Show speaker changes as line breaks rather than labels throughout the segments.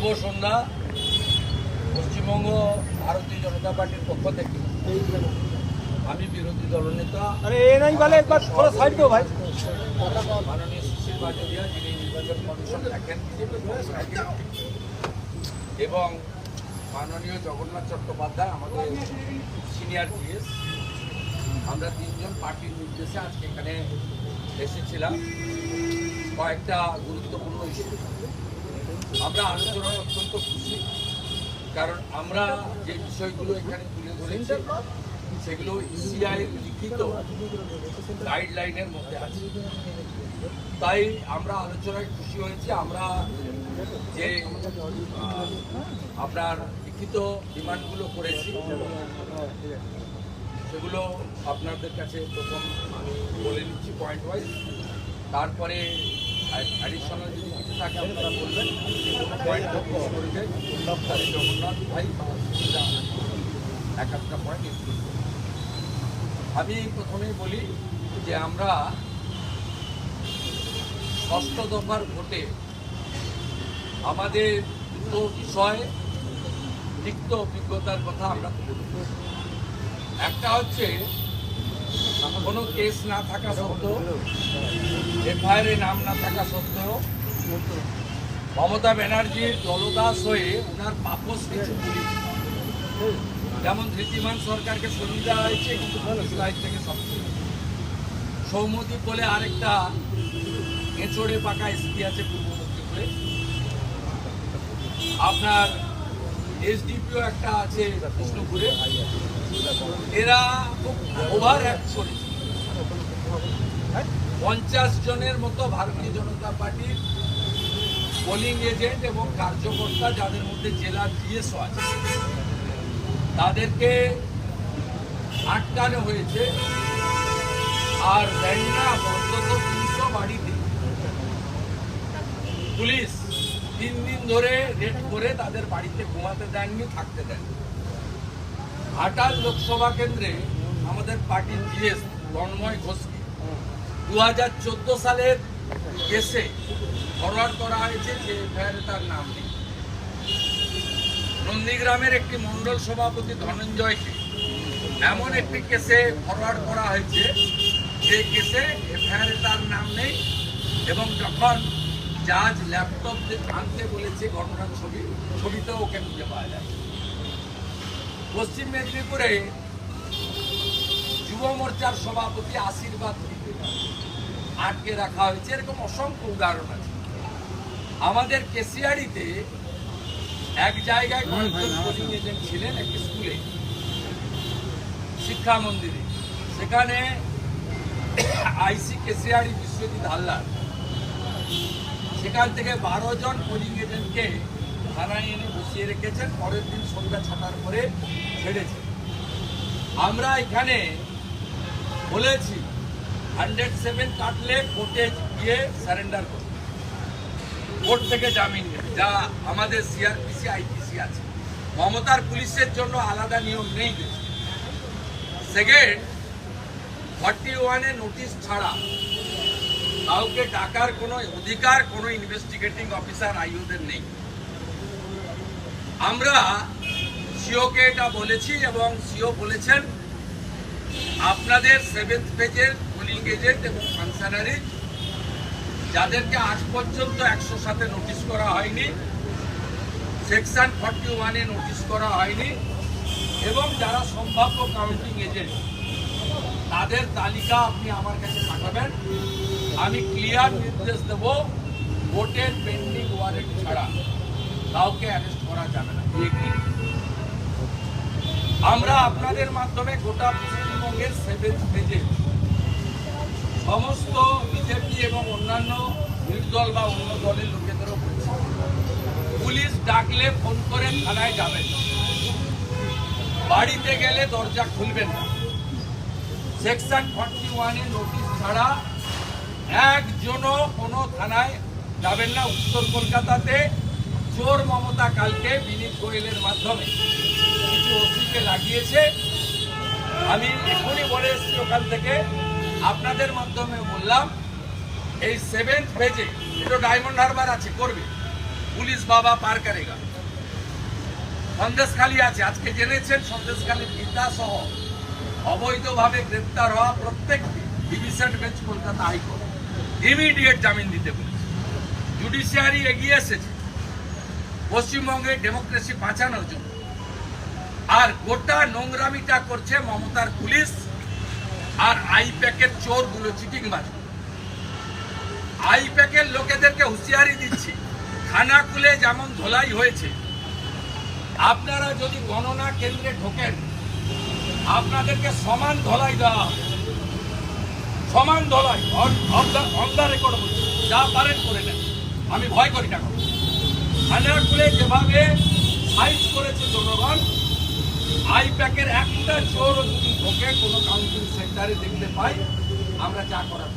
শুভ সন্ধ্যা। পশ্চিমবঙ্গ ভারতীয় জনতা পার্টির পক্ষ থেকে। আমি বিরোধী দলনেতা। মাননীয় যিনি নির্বাচন দেখেন। এবং মাননীয় জগন্নাথ চট্টোপাধ্যায় আমাদের সিনিয়র পিএস আমরা তিনজন পার্টির নির্দেশে আজকে এখানে এসেছিলাম। কয়েকটা গুরুত্বপূর্ণ ইস্যু। আমরা আলোচনায় অত্যন্ত খুশি। কারণ আমরা যে বিষয়গুলো এখানে তুলে ধরেছি, সেগুলো ইসিআই লিখিত গাইডলাইনের মধ্যে আছে। তাই আমরা আলোচনায় খুশি হয়েছি। আমরা যে আপনার লিখিত ডিমান্ডগুলো করেছি, সেগুলো আপনাদের কাছে প্রথম আমি বলে নিচ্ছি পয়েন্ট ওয়াইজ তারপরে অ্যাডিশনাল যদি জগন্নাথ ভাই এক পয়েন্ট আমি প্রথমেই বলি যে আমরা ষষ্ঠ দফার ভোটে আমাদের দুটো বিষয় তিক্ত অভিজ্ঞতার কথা আমরা একটা হচ্ছে, কোনো কেস না থাকা সত্ত্বেও, এফআইআর নাম না থাকা সত্ত্বেও মমতা ব্যানার্জির দলদাস হয়ে ওনার পাপস কিছু পুলিশ যেমন ধৃতিমান সরকারকে সরিয়ে দেওয়া হয়েছে, কিন্তু পুলিশ থেকে সব সৌমদীপ বলে আরেকটা এঁচড়ে পাকা এসপি আছে পূর্ব মেদিনীপুরে। আপনার এসডিপিও একটা আছে কৃষ্ণপুরে। এরা খুব ওভার অ্যাক্ট করেছে পঞ্চাশ জনের মতো ভারতীয় জনতা পার্টির পোলিং এজেন্ট এবং কার্যকর্তা যাদের মধ্যে জেলার ডিএসও আছে, তাদেরকে আটকানো হয়েছে আর র্যান্ডাম অন্তত তিনশো বাড়িতে। পুলিশ তিন দিন ধরে রেড করে তাদের বাড়িতে ঘুমাতে দেননি, থাকতে দেন আটাল লোকসভা কেন্দ্রে আমাদের পার্টির জিএস তন্ময় ঘোষকে দু হাজার চোদ্দ সালের কেসে ফরওয়ার্ড করা হয়েছে যে এফআইআরে তার নাম নেই। নন্দীগ্রামের একটি মণ্ডল সভাপতি ধনঞ্জয়কে এমন একটি কেসে ফরওয়ার্ড করা হয়েছে, যে কেসে এফআইআরে তার নাম নেই এবং যখন জাজ ল্যাপটপ আনতে বলেছে ঘটনার ছবি, ছবিতেও ওকে খুঁজে পাওয়া যায়। পশ্চিম মেদিনীপুরে যুব মোর্চার সভাপতি আশীর্বাদ আটকে রাখা হয়েছে। এরকম অসংখ্য উদাহরণ আছে। আমাদের কেসিয়ারিতে এক জায়গায় কয়েকজন পোলিং এজেন্ট ছিলেন একটি স্কুলে শিক্ষা মন্দিরে। সেখানে আইসি কেসিয়ারি বিশ্বজিৎ হালদার। সেখান থেকে বারো জন পোলিং এজেন্টকে থানায় এনে বসিয়ে রেখেছেন। পরের দিন সন্ধ্যা ছটার পরে ছেড়েছে। আমরা এখানে বলেছি হান্ড্রেড সেভেন কাটলে কোর্টে গিয়ে সারেন্ডার করবে কোর্ট থেকে জামিন নেবে। যা আমাদের সিআরপিসি আইপিসি আছে। মমতার পুলিশের জন্য আলাদা নিয়ম নেই সেকেন্ড, ফর্টি ওয়ানে নোটিশ ছাড়া কাউকে ডাকার কোনো অধিকার কোনো ইনভেস্টিগেটিং অফিসার আইওদের নেই। আমরা সিওকে এটা বলেছি এবং সিও বলেছেন, আপনাদের সেভেন্থ পেজের পোলিং এবং ফাংশনারি, যাদেরকে আজ পর্যন্ত একশো সাথে নোটিশ করা হয়নি, সেকশন ফর্টি ওয়ানে নোটিশ করা হয়নি, এবং যারা সম্ভাব্য কাউন্টিং এজেন্ট, তাদের তালিকা আপনি আমার কাছে পাঠাবেন। আমি ক্লিয়ার নির্দেশ দেব, ভোটের পেন্ডিং ওয়ারেন্ট ছাড়া। কাউকে অ্যারেস্ট করা যাবে না। আমরা আপনাদের মাধ্যমে গোটা পশ্চিমবঙ্গের সেভেন্থ পেজে সমস্ত বিজেপি এবং অন্যান্য নির্দল বা অন্য দলের লোকেদেরও বলছি। পুলিশ ডাকলে ফোন করে থানায় যাবেন। বাড়িতে গেলে দরজা খুলবেন না। সেকশন ফর্টি ওয়ানে নোটিশ ছাড়া একজনও কোনো থানায় যাবেন না। উত্তর কলকাতাতে চোর মমতা কালকে বিনীত গোয়েলের মাধ্যমে কিছু ওসিকে লাগিয়েছে। আমি এখনই বলে এসেছি ওখান থেকে। আপনাদের মাধ্যমে বললাম, এই সেভেন্থ পেজে এটা ডায়মন্ড হারবার আছে, করবে। পুলিশ বাবা পার করেগা। সন্দেশখালী আছে, আজকে জেনেছেন সন্দেশখালী সহ। অবৈধভাবে গ্রেপ্তার হওয়া প্রত্যেক division bench Kolkata high court. Immediate জামিন দিতে বলেছে। জুডিশিয়ারি এগিয়ে এসেছে। পশ্চিমবঙ্গে ডেমোক্রেসি বাঁচানোর জন্য। আর গোটা নোংরামিটা করছে মমতার পুলিশ। আর আই আইপ্যাকের চোরগুলো চিটিং বাজি আইপ্যাকের লোকেদেরকে হুঁশিয়ারি দিচ্ছি, খানা খুলে যেমন ধোলাই হয়েছে। আপনারা যদি গণনা কেন্দ্রে ঢোকেন, আপনাদেরকে সমান ধলাই দেওয়া হবে। সমান ধলাই অন দ্য রেকর্ড হচ্ছে যা পারেন করে নেন। আমি ভয় করি না কখনো। খানা খুলে যেভাবে সাইজ করেছে জনগণ আইপ্যাকের একটা চোর যদি ঢোকে, কোনো কাউন্সিল সেন্টারে দেখতে পাই। আমরা যা করার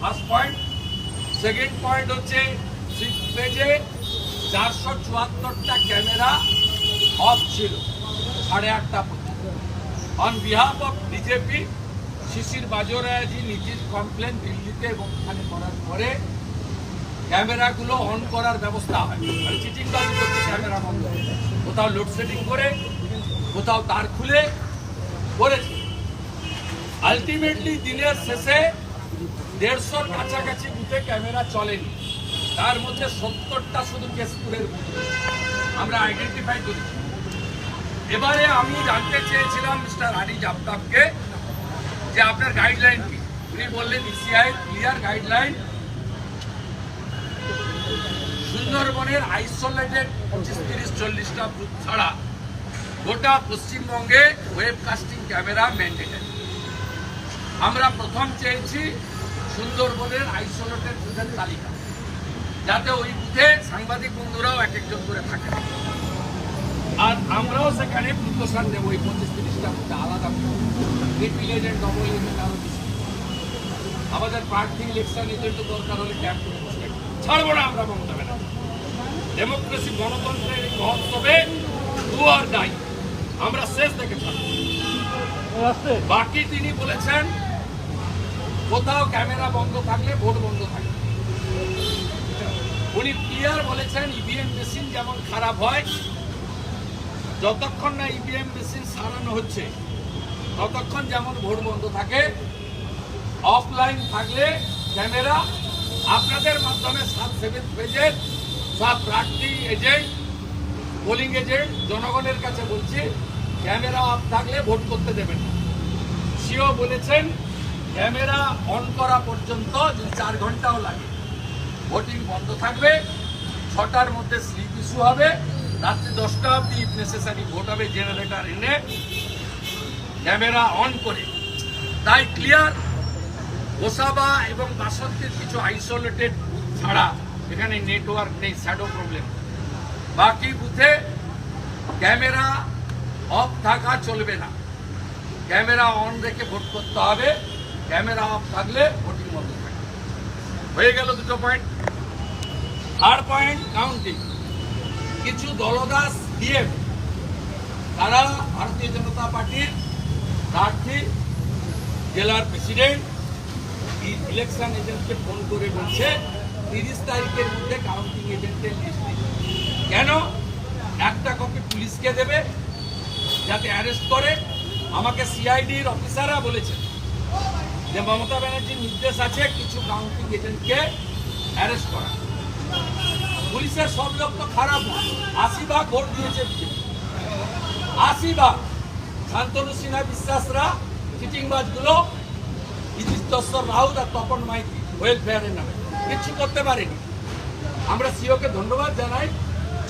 ফার্স্ট পয়েন্ট সেকেন্ড পয়েন্ট হচ্ছে সিক্স পেজে চারশো চুয়াত্তরটা ক্যামেরা অফ ছিল, সাড়ে আটটা পর্যন্ত। On behalf of BJP Shishir বাজোরাজি নিজের কমপ্লেন দিল্লিতে এবং ওখানে করার পরে ক্যামেরাগুলো অন করার ব্যবস্থা হয়। মানে চিটিং করতে ক্যামেরা বন্ধ। কোথাও লোডশেডিং করে কোথাও তার খুলে করেছে। আলটিমেটলি দিনের শেষে দেড়শোর কাছাকাছি বুথে ক্যামেরা চলেনি। তার মধ্যে সত্তরটা শুধু কেশপুরের বুথ। আমরা আইডেন্টিফাই করেছি এবারে আমি জানতে চেয়েছিলাম মিস্টার হারিজ আফতাবকে যে আপনার গাইডলাইন কি? উনি বললেন ইসিআই ক্লিয়ার গাইডলাইন সুন্দরবনের আইসোলেটেড পঁচিশ, তিরিশ, চল্লিশটা বুথ ছাড়া গোটা পশ্চিমবঙ্গে ওয়েবকাস্টিং ক্যামেরা ম্যান্ডেটেড আমরা প্রথম চেয়েছি সুন্দরবনের আইসোলেটেড বুথের তালিকা, যাতে ওই বুথে সাংবাদিক বন্ধুরাও এক একজন করে থাকে। আর আমরাও সেখানে প্রত্যাশান দেবো ওই পঁচিশ তিরিশটা বুথে আলাদা আমাদের প্রার্থী ইলেকশন এজেন্ট দরকার হলে ক্যাম্প করে। ছাড়বো না আমরা মমতা ব্যানার্জি। ডেমোক্রেসি গণতন্ত্রের মহোৎসবে ডু আর ডাই আমরা শেষ দেখে বাকি তিনি বলেছেন কোথাও ক্যামেরা বন্ধ থাকলে ভোট বন্ধ থাকবে উনি ক্লিয়ার বলেছেন ইভিএম মেশিন যেমন খারাপ হয় যতক্ষণ না ইভিএম মেশিন সারানো হচ্ছে ততক্ষণ যেমন ভোট বন্ধ থাকে অফলাইন থাকলে ক্যামেরা আপনাদের মাধ্যমে সাত সেভেন পেজের সব প্রার্থী এজেন্ট পোলিং এজেন্ট জনগণের কাছে বলছি, ক্যামেরা অফ থাকলে ভোট করতে দেবেন না। সিও বলেছেন, ক্যামেরা অন করা পর্যন্ত যদি চার ঘন্টাও লাগে। ভোটিং বন্ধ থাকবে, ছটার মধ্যে স্লিপ ইস্যু হবে, রাত্রি দশটা অব্দি ইফ নেসেসারি ভোট হবে জেনারেটর এনে ক্যামেরা অন করে। তাই ক্লিয়ার গোসাবা এবং বাসন্তীর কিছু আইসোলেটেড ছাড়া এখানে নেটওয়ার্ক নেই শ্যাডো প্রবলেম বাকি বুথে ক্যামেরা অফ থাকা চলবে না। ক্যামেরা অন রেখে ভোট করতে হবে। ক্যামেরা অফ থাকলে ভোটিং বন্ধ থাকবে হয়ে গেল দুটো পয়েন্ট থার্ড পয়েন্ট কাউন্টিং কিছু দলদাস দিয়ে তারা ভারতীয় জনতা পার্টির প্রার্থী, জেলার প্রেসিডেন্ট ইলেকশন এজেন্টকে ফোন করে বলছে, তিরিশ তারিখের মধ্যে কাউন্টিং এজেন্টের লিস্ট কেন একটা কপি পুলিশকে দেবে যাতে অ্যারেস্ট করে? আমাকে সিআইডির অফিসাররা বলেছেন যে মমতা ব্যানার্জির নির্দেশ আছে কিছু কাউন্টিং এজেন্টকে অ্যারেস্ট করা। পুলিশের সব লোক তো খারাপ না। আশি ভাগ ভোট দিয়েছে আশি ভাগ। শান্তনু সিনহা বিশ্বাসরা, চিটিংবাজগুলো ইতিস্তর রাউত আর তপন মাইতি ওয়েলফেয়ারের নামে। কিছু করতে পারেনি। আমরা সিওকে ধন্যবাদ জানাই।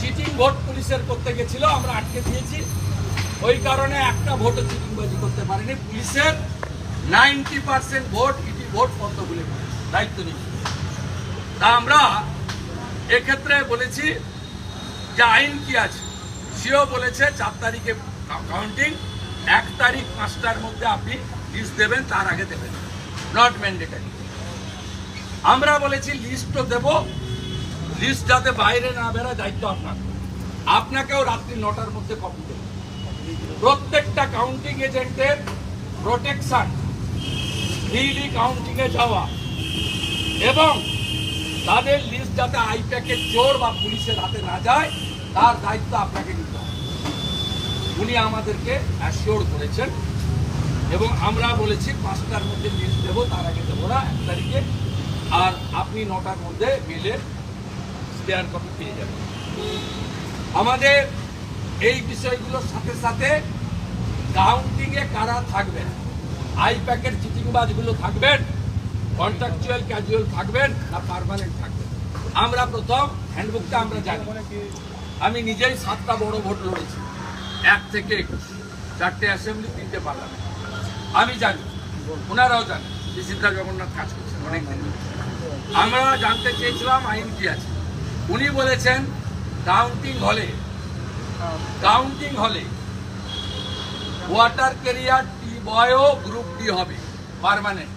চিটিং ভোট পুলিশের করতে গেছিল, আমরা আটকে দিয়েছি। ওই কারণে একটা ভোটও চিটিংবাজি করতে পারেনি। পুলিশের নাইনটি পার্সেন্ট ভোট ইটি ভোট পদ্ম বলে দায়িত্ব নিয়েছে। তা আমরা এক্ষেত্রে বলেছি যে আইন কি আছে? সিও বলেছে চার তারিখে কাউন্টিং এক তারিখ পাঁচটার মধ্যে আপনি লিস্ট দেবেন, তার আগে দেবেন। নট ম্যান্ডেটারি আমরা বলেছি লিস্টও দেব লিস্ট যাতে বাইরে না বেরোয়, দায়িত্ব আপনার। আপনাকেও রাত্রি নটার মধ্যে কপি দেবে। প্রত্যেকটা কাউন্টিং এজেন্টের প্রোটেকশন ফ্রিলি কাউন্টিংয়ে যাওয়া এবং তাদের লিস্ট যাতে আইপ্যাকের চোর বা পুলিশের হাতে না যায়, তার দায়িত্ব আপনাকে নিতে হবে। উনি আমাদেরকে অ্যাসিওর করেছেন এবং আমরা বলেছি, পাঁচটার মধ্যে লিস্ট দেবো, তার আগে দেবো না, এক তারিখে। আর আপনি নটার মধ্যে বিলের স্টেয়ার কপি পেয়ে যাবেন আমাদের এই বিষয়গুলোর সাথে সাথে কাউন্টিংয়ে কারা থাকবেন? আই প্যাকেট চিটিংবাজগুলো থাকবেন? কন্ট্রাকচুয়াল ক্যাজুয়াল থাকবেন না পারমানেন্ট থাকবেন? আমরা প্রথম হ্যান্ডবুকটা আমরা জানি। আমি নিজেই সাতটা বড় ভোট লড়েছি। এক থেকে একুশ। চারটে অ্যাসেম্বলি তিনটে পার্লামেন্ট আমি জানি। ওনারাও জানেন। বিচিত্রা জগন্নাথ কাজ করছেন অনেক দিন আমরা জানতে চেয়েছিলাম আইন কি আছে। উনি বলেছেন কাউন্টিং হলে কাউন্টিং হলে ওয়াটার ক্যারিয়ার টি বয়ও গ্রুপ ডি হবে permanent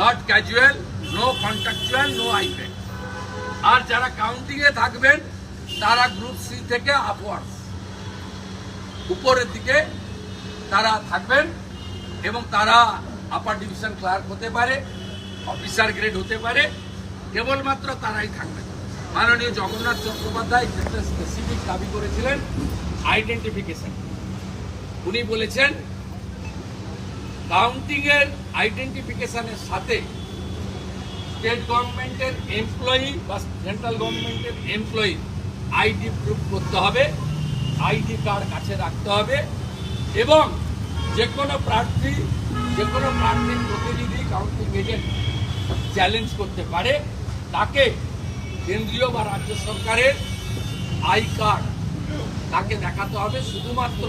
not casual no contractual no IPAC আর যারা কাউন্টিংয়ে থাকবেন, তারা গ্রুপ সি থেকে আপওয়ার্ডস উপরের দিকে তারা থাকবেন এবং তারা আপার ডিভিশন ক্লার্ক হতে পারে অফিসার গ্রেড হতে পারে, কেবলমাত্র তারাই থাকবেন। মাননীয় জগন্নাথ চট্টোপাধ্যায় একটা স্পেসিফিক দাবি করেছিলেন আইডেন্টিফিকেশন উনি বলেছেন কাউন্টিংয়ের আইডেন্টিফিকেশনের সাথে স্টেট গভর্নমেন্টের এমপ্লয়ি বা সেন্ট্রাল গভর্নমেন্টের এমপ্লয়ি আইডি প্রুফ করতে হবে আইডি কার্ড কাছে রাখতে হবে এবং যে কোনো প্রার্থী যে কোনো প্রার্থীর প্রতিনিধি কাউন্টিং এজেন্ট চ্যালেঞ্জ করতে পারে, তাকে কেন্দ্রীয় বা রাজ্য সরকারের আই কার্ড তাকে দেখাতে হবে শুধুমাত্র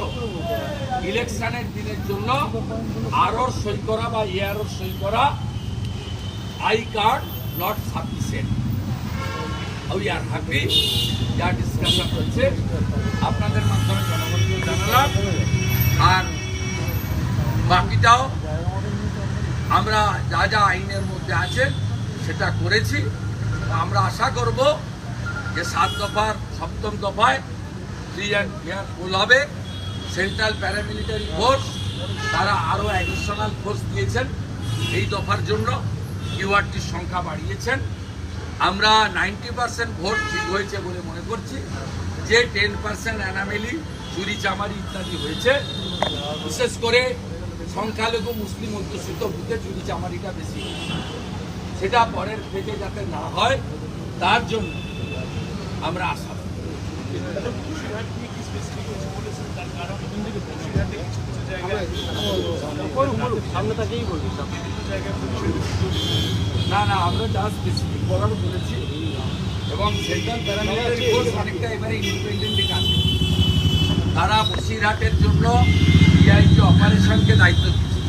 ইলেকশনের দিনের জন্য আরোর সই করা বা ইয়ারোর সই করা I card not sufficient. We are happy যা ডিসকাশন হচ্ছে, আপনাদের মাধ্যমে জনগণকে জানালাম। আর বাকিটাও আমরা যা যা আইনের মধ্যে আছে সেটা করেছি। আমরা আশা করব যে সাত দফার, সপ্তম দফায় ফ্রি অ্যান্ড ফেয়ার পোল হবে। সেন্ট্রাল প্যারামিলিটারি ফোর্স তারা আরও অ্যাডিশনাল ফোর্স দিয়েছেন এই দফার জন্য। কিউআরটির সংখ্যা বাড়িয়েছেন। আমরা নাইনটি পার্সেন্ট ভোট ঠিক হয়েছে বলে মনে করছি। যে টেন পার্সেন্ট অ্যানামেলি চুরি চামারি ইত্যাদি হয়েছে, বিশেষ করে সংখ্যালঘু, মুসলিম অধ্যুষিত বুথে চুরি চামারিটা বেশি। সেটা পরের ফেজে যাতে না হয়, তার জন্য আমরা আশা না না, আমরা যা স্পেসিফিক বলার বলেছি, এবং অনেকটা এবারে। তারা বসিরহাটের জন্য অপারেশনকে দায়িত্ব দিচ্ছে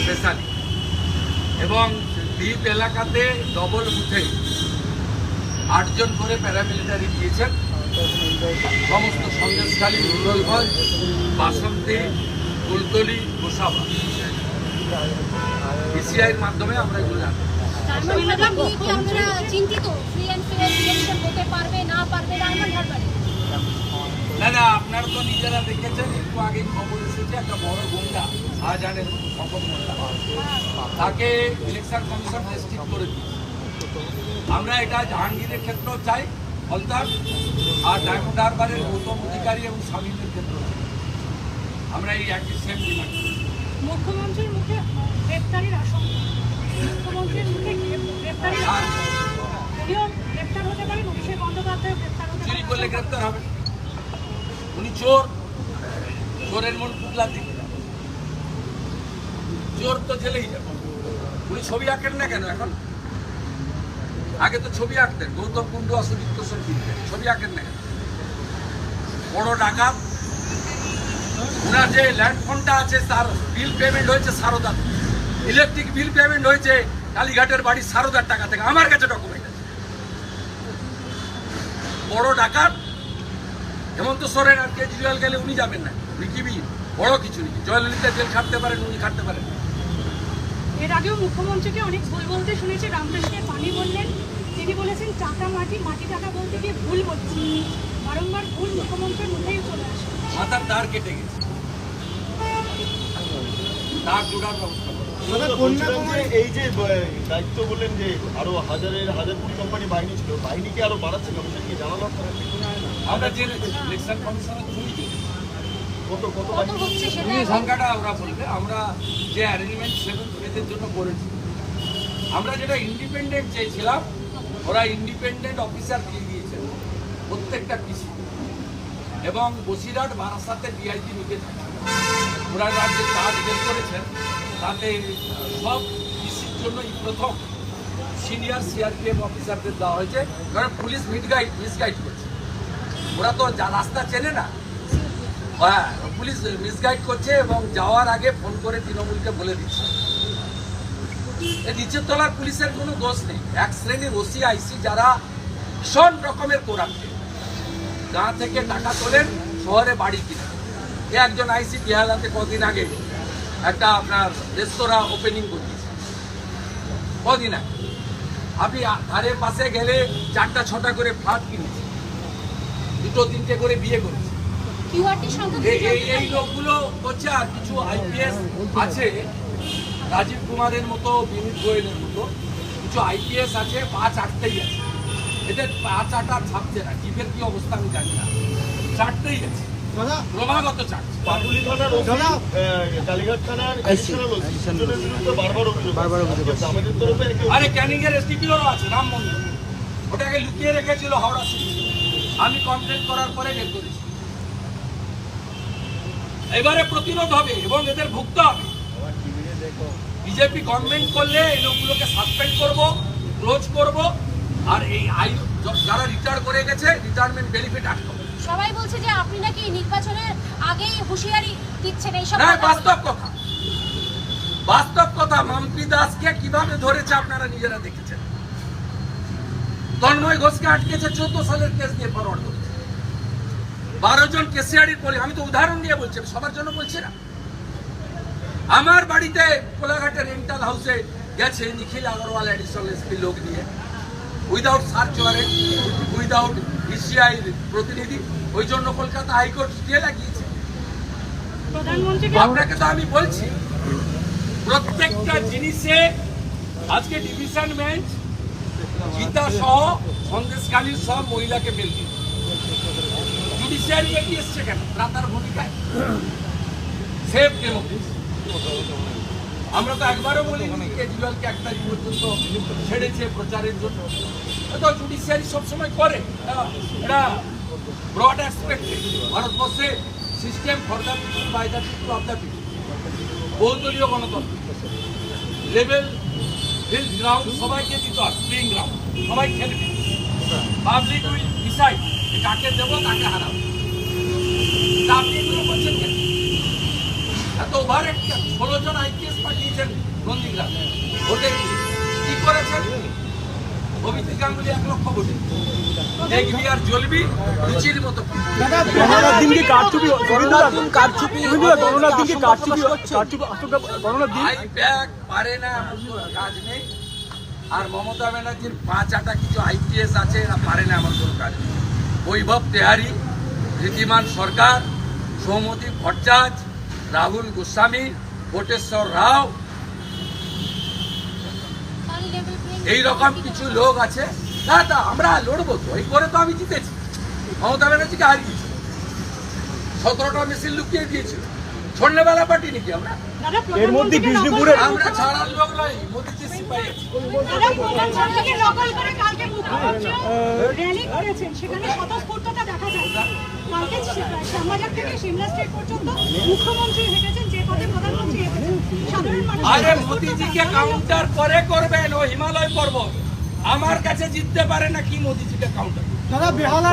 স্পেশালি এবং দ্বীপ এলাকাতে ডবল বুথে আটজন করে প্যারামিলিটারি দিয়েছেন। সমস্ত সন্দেশখালী রুদ্রগঞ্জ বাসন্তী কুলতলি গোসাবা। বিসিআইয়ের মাধ্যমে আমরা এগুলো জানি
তারপরে ম্যাডাম নিয়ে কি আপনারা চিন্তিত? ফ্রি অ্যান্ড ফেয়ার ইলেকশন হতে পারবে না পারবে ডায়মন্ড হারবারে
না না আপনারা তো নিজেরা দেখেছেন একটু আগে খবর এসেছে একটা বড় গুন্ডা শাহজাহানের শপথ তাকে ইলেকশন কমিশন রেস্ট্রিক্ট করে দিয়েছে। আমরা এটা জাহাঙ্গীরের ক্ষেত্রেও চাই ফলতার আর ডায়মন্ড হারবারের গৌতম অধিকারী এবং স্বামীদের ক্ষেত্রেও। আমরা এই একই সেম ডিমান্ড
মুখ্যমন্ত্রীর মুখে গ্রেপ্তারির আশঙ্কা। মুখ্যমন্ত্রীর মুখে গ্রেপ্তারির গ্রেপ্তার হতে পারেন অভিষেক বন্দ্যোপাধ্যায় গ্রেপ্তার হতে পারেন
করলে গ্রেপ্তার হবে। চোর, চোরের মন পুতলার দিকে। যাবে। চোর তো জেলেই যাবে। উনি ছবি আঁকেন না কেন এখন? আগে তো ছবি আঁকতেন, গৌতম কুণ্ডু সঙ্গীতেন ছবি আঁকেন না কেন? বড় ডাকাত। ওনার যে ল্যান্ড ফোনটা আছে, তার বিল পেমেন্ট হয়েছে সারদার। ইলেকট্রিক বিল পেমেন্ট হয়েছে, কালীঘাটের বাড়ির সারদার টাকা থেকে। আমার কাছে ডকুমেন্ট আছে। বড় ডাকাত হেমন্ত সোরেন আর কেজরিওয়াল গেলে উনি যাবেন না। উনি বড় কিছু নেই। জয়ললিতা জেল খাটতে পারেন উনি খাটতে পারেন
এর আগেও মুখ্যমন্ত্রীকে অনেক ভুল বলতে শুনেছি রামকৃষ্ণের পানি বললেন। তিনি বলেছেন টাকা মাটি মাটি টাকা বলতে গিয়ে ভুল বলছি বারংবার ভুল মুখ্যমন্ত্রীর মুখেই চলে আসে।
মাথার তার কেটে গেছে। তার জোড়ার ব্যবস্থা
এই যে দায়িত্ব বললেন যে আরও হাজারের হাজার কোটি কোম্পানি বাহিনী ছিল বাহিনীকে আরও বাড়াচ্ছে কমিশন কি জানালো আপনারা
আমরা জেনেছি ইলেকশন কমিশনের
কত কত
সেটা
তুমি সংখ্যাটা আমরা যে অ্যারেঞ্জমেন্ট সেভেন এদের জন্য করেছি। আমরা যেটা ইন্ডিপেন্ডেন্ট চেয়েছিলাম ওরা ইন্ডিপেন্ডেন্ট অফিসার দিয়ে দিয়েছে প্রত্যেকটা পিসি এবং বসিরহাট বারাসাতে ডিআইজি নিতে ওরা রাজ্যে চার্জ বের করেছেন তাতে সব পিসির জন্য প্রথম সিনিয়র সিআরপিএফ অফিসারদের দেওয়া হয়েছে। কারণ পুলিশ মিসগাইড মিসগাইড করছে ওরা তো রাস্তা চেনে না। হ্যাঁ পুলিশ মিসগাইড করছে এবং যাওয়ার আগে ফোন করে তৃণমূলকে বলে দিচ্ছে। নিচের তলার পুলিশের কোনো দোষ নেই। এক শ্রেণির ওসি, আইসি যারা ভীষণ রকমের করাচ্ছে গাঁ থেকে টাকা তোলেন, শহরে বাড়ি কিনে এ একজন আইসি বিহালাতে কদিন আগে একটা আপনার রেস্তোরাঁ ওপেনিং করতেছে। কদিন আগে। আপনি ধারে পাশে গেলে চারটা, ছটা করে ফ্ল্যাট কিনেছে দুটো তিনটে করে বিয়ে করেছে। এই এই- এই লোকগুলো হচ্ছে আর কিছু আইপিএস আছে রাজীব কুমারের মতো বিনীত গোয়েলের মতো কিছু আইপিএস আছে পা চারটেই আছে। এদের পা চাটা ছাপছে না। জিভের কি অবস্থা আমি জানি না। চারটেই আছে। ক্রমাগত
একে
আরে ক্যানিং এর এসডিপিওরও আছে রাম মন্দির ওটাকে লুকিয়ে রেখেছিল হাওড়া সিটি। আমি কমপ্লেন করার পরে বের করেছি। এবারে প্রতিরোধ হবে এবং এদের ভুগতে হবে। বিজেপি গভর্নমেন্ট করলে এই লোকগুলোকে সাসপেন্ড করব ক্লোজ করব আর এই আই যারা রিটায়ার করে গেছে রিটায়ারমেন্ট বেনিফিট আটকাবো।
সবাই বলছে যে আপনি নাকি নির্বাচনের আগেই হুঁশিয়ারি দিচ্ছেন এইসব
না বাস্তব কথা। বাস্তব কথা মাম্পি দাসকে কীভাবে ধরেছে আপনারা নিজেরা দেখেছেন তন্ময় ঘোষকে আটকেছে চোদ্দ সালের কেস দিয়ে ফরওয়ার্ড করেছে। বারো জন কেসিআরির পলি আমি তো উদাহরণ দিয়ে বলছি সবার জন্য বলছি না। আমার বাড়িতে কোলাঘাটের রেন্টাল হাউসে গেছে নিখিল আগরওয়াল অ্যাডিশনাল এসপি লোক নিয়ে। Without search warrant without ECI প্রতিনিধি ওই জন্য কলকাতা হাইকোর্ট স্টে লাগিয়েছে। আপনাকে তো আমি বলছি প্রত্যেকটা জিনিসে আজকে ডিভিশন বেঞ্চ গীতা সহ সন্দেশকালীর সব মহিলাকে বেল দিল জুডিশিয়ারি এগিয়ে এসছে কেন? প্রাতার ভূমিকায়? সেফ ডেমোক্রেসি আমরা তো একবারও বলিনি কেজরিওয়ালকে এক তারিখ পর্যন্ত ছেড়েছে প্রচারের জন্য। তো জুডিশিয়ারি সবসময় করে। এটা ব্রড অ্যাসপেক্টে ভারতবর্ষে system for the people by the people of the people বহুদলীয় গণতন্ত্র। লেভেল ফিল্ড গ্রাউন্ড সবাইকে দিতে হয় প্লেইং গ্রাউন্ড সবাই খেলবে পাবলিক উইল ডিসাইড কাকে দেবো, কাকে হারাবো। আপনি এগুলো করছেন কেন? এত ওভার একটা ষোলো জন আইপিএস পাঠিয়েছেন নন্দীগ্রাম ওদের কি করেছেন? অভিজিৎ গাঙ্গুলি এক লক্ষ ভোটে। দেখবি আর জ্বলবি রুচির মতো।
গণনার দিন কি কারচুপি দিন কারচুপি গণনার দিন কি কারচুপি কারচুপি আশঙ্কা গণনার দিন
আই পারে না কাজ নেই। আর মমতা ব্যানার্জির পাঁচ আটা কিছু আইপিএস আছে এরা পারে না এমন কোনো কাজ বৈভব তেহারি রীতিমান সরকার সৌমতি ভট্টাচার্য রাহুল গোস্বামী কোটেশ্বর রাও এই রকম কিছু লোক আছে। না তা আমরা লড়বো তো এই করে তো আমি জিতেছি। মমতা ব্যানার্জিকে হারিয়েছি। সতেরোটা মিছিল লুকিয়ে দিয়েছিল। সন্ধ্যেবেলা পার্টি নাকি আমরা?
এর মধ্যে
ছাড়ার লোক নয় মোদিজি সিপাহী
মুখ্যমন্ত্রী হেঁটেছেন যে পথে প্রধানমন্ত্রী
আরে মোদিজিকে কাউন্টার করে করবেন ও হিমালয় পর্বত। আমার কাছে জিততে পারে না কি মোদিজিকে কাউন্টার
দাদা বেহালা